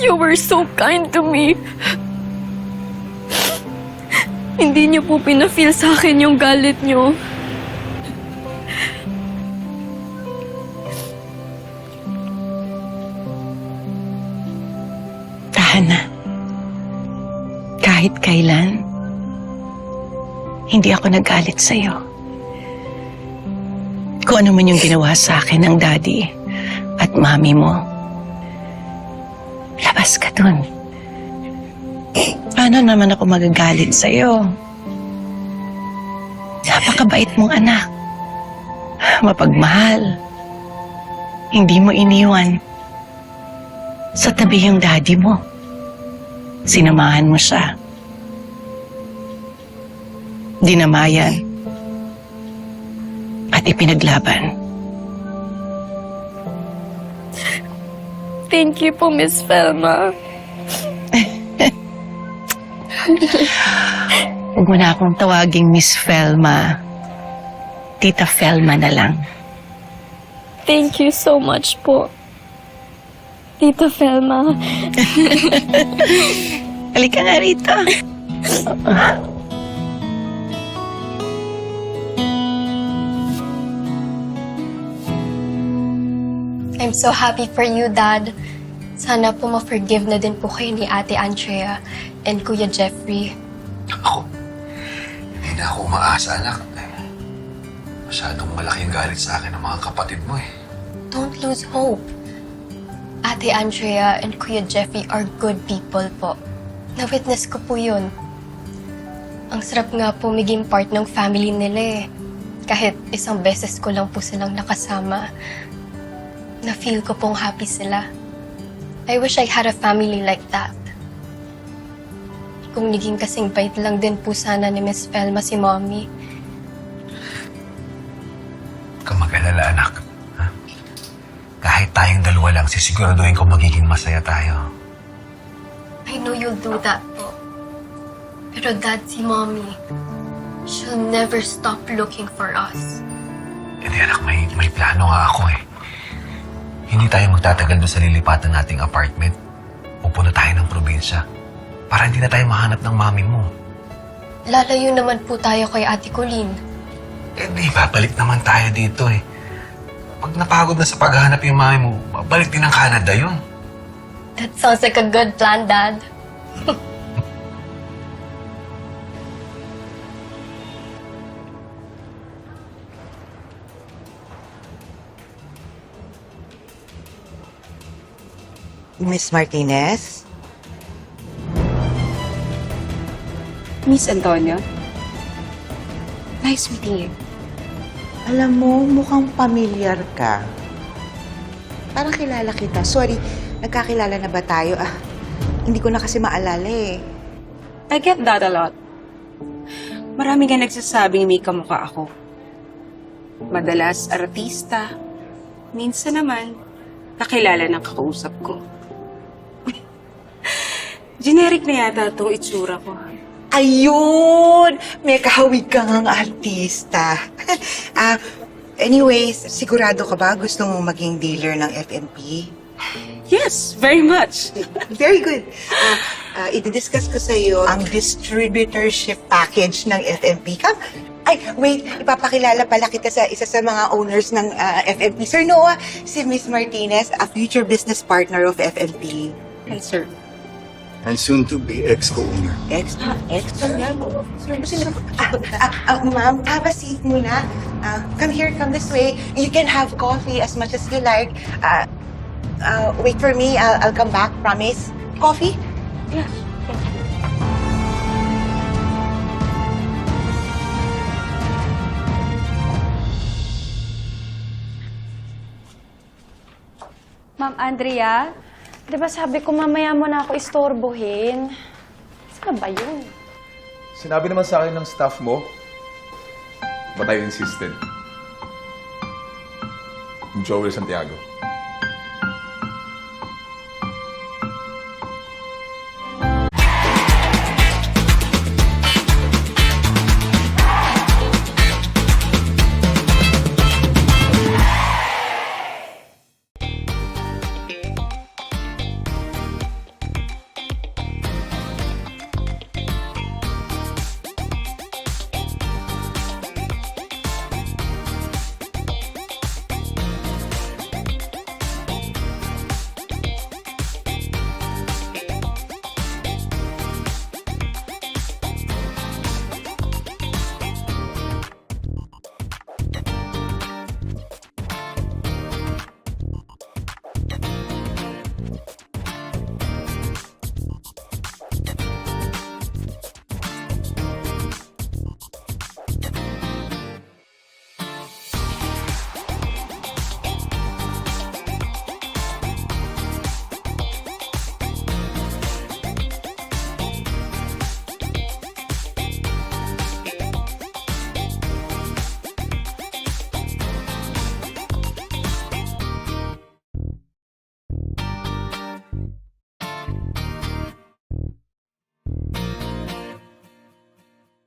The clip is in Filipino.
You were so kind to me. Hindi niyo po pinafeel sa akin yung galit niyo. Hana, kahit kailan, hindi ako nagalit sa'yo. Kung ano man yung ginawa sa akin ng daddy at mami mo, labas ka dun. Paano naman ako magagalit sa'yo? Napakabait mong anak. Mapagmahal. Hindi mo iniwan. Sa tabi yung daddy mo. Sinamahan mo siya. Dinamayan. At ipinaglaban. Thank you po, Miss Velma. Huwag mo na akong tawaging Miss Felma. Tita Felma na lang. Thank you so much po. Tita Velma. Halika nga rito. I'm so happy for you, Dad. Sana po ma-forgive na din po kayo ni Ate Andrea and Kuya Jeffrey. Ako, hindi na ako umaasa, anak. Masyadong malaki ang galit sa akin ng mga kapatid mo eh. Don't lose hope. Ate Andrea and Kuya Jeffrey are good people po. Na-witness ko po yun. Ang sarap nga po maging part ng family nila eh. Kahit isang beses ko lang po silang nakasama, na-feel ko pong happy sila. I wish I had a family like that. Kung naging kasing bait lang din po sana ni Miss Velma si Mommy. Huwag kang mag-alala, anak. Ha? Kahit tayong dalawa lang, sisiguraduhin ko magiging masaya tayo. I know you'll do that po. Pero dad, si mommy, she'll never stop looking for us. Hindi, anak, may, may plano nga ako eh. Hindi tayo magtatagal doon sa lilipatan nating apartment. Pupunta tayo ng probinsya. Para hindi na tayo mahanap ng mami mo. Lalayo naman po tayo kay Ate Colleen. Eh di, babalik naman tayo dito eh. Pag napagod na sa paghahanap yung mami mo, babalik din ng Canada yun. That sounds like a good plan, Dad. Miss Martinez? Miss Antonio? Nice meeting you. Alam mo, mukhang pamilyar ka. Parang kilala kita. Sorry, nagkakilala na ba tayo? Ah, hindi ko na kasi maalala eh. I get that a lot. Marami nga nagsasabing may kamukha ako. Madalas artista. Minsan naman, kakilala ng kakausap ko. Generic na yata itong itsura ko. Ayun! May kahawig ka ngang artista. ah, anyways, sigurado ka ba gusto mo maging dealer ng FNP? Yes, very much. Very good. Ah, ah, i-discuss ko sa iyo ang distributorship package ng FMP. Come. Ay, wait. Ipapakilala pala kita sa isa sa mga owners ng ah, FMP. Sir Noah, si Miss Martinez, a future business partner of FMP. Hi, sir. And soon to be ex-co-owner. Ex, ex? Ah, ah, ah, ma'am, have a seat muna. Ah, come here, come this way. You can have coffee as much as you like. Ah, ah, wait for me. I'll, I'll come back, promise. Coffee? Yeah. Ma'am Andrea, di ba sabi ko mamaya mo na ako istorbohin? Saan ba yun? Sinabi naman sa akin ng staff mo, but I insisted. Joel Santiago.